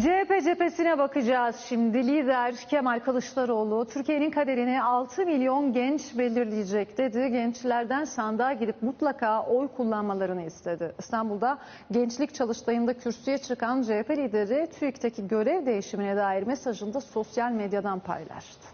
CHP cephesine bakacağız şimdi. Lider Kemal Kılıçdaroğlu Türkiye'nin kaderini 6 milyon genç belirleyecek dedi. Gençlerden sandığa gidip mutlaka oy kullanmalarını istedi. İstanbul'da Gençlik Çalıştayı'nda kürsüye çıkan CHP lideri TÜİK'teki görev değişimine dair mesajını da sosyal medyadan paylaştı.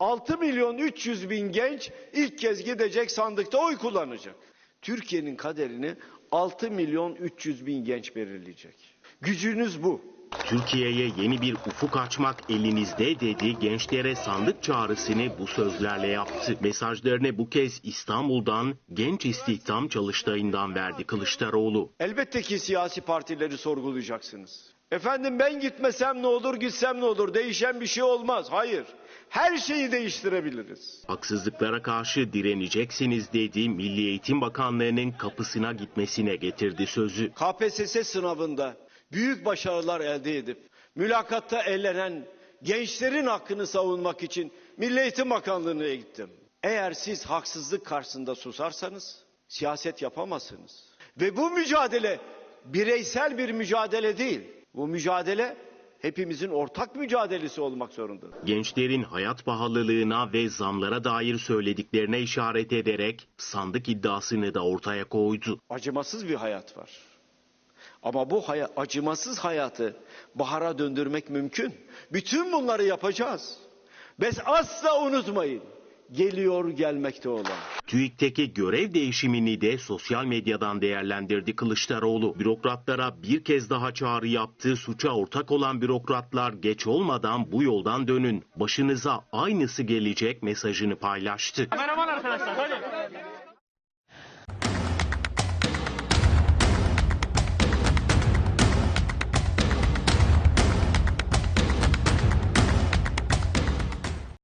6 milyon 300 bin genç ilk kez gidecek sandıkta oy kullanacak. Türkiye'nin kaderini 6 milyon 300 bin genç belirleyecek. Gücünüz bu. Türkiye'ye yeni bir ufuk açmak elinizde dedi. Gençlere sandık çağrısını bu sözlerle yaptı. Mesajlarını bu kez İstanbul'dan Genç İstihdam Çalıştayı'ndan verdi Kılıçdaroğlu. Elbette ki siyasi partileri sorgulayacaksınız. Efendim ben gitmesem ne olur, gitsem ne olur? Değişen bir şey olmaz. Hayır. Her şeyi değiştirebiliriz. Haksızlıklara karşı direneceksiniz dedi. Milli Eğitim Bakanlığı'nın kapısına gitmesine getirdi sözü. KPSS sınavında büyük başarılar elde edip mülakatta elenen gençlerin hakkını savunmak için Milli Eğitim Bakanlığı'na gittim. Eğer siz haksızlık karşısında susarsanız siyaset yapamazsınız. Ve bu mücadele bireysel bir mücadele değil. Bu mücadele hepimizin ortak mücadelesi olmak zorundadır. Gençlerin hayat pahalılığına ve zamlara dair söylediklerine işaret ederek sandık iddiasını da ortaya koydu. acımasız bir hayat var. Ama bu haya- acımasız hayatı bahara döndürmek mümkün. Bütün bunları yapacağız. Biz asla unutmayın. Geliyor gelmekte olan. TÜİK'teki görev değişimini de sosyal medyadan değerlendirdi Kılıçdaroğlu. Bürokratlara bir kez daha çağrı yaptı. Suça ortak olan bürokratlar geç olmadan bu yoldan dönün. Başınıza aynısı gelecek mesajını paylaştı. Merhaba arkadaşlar.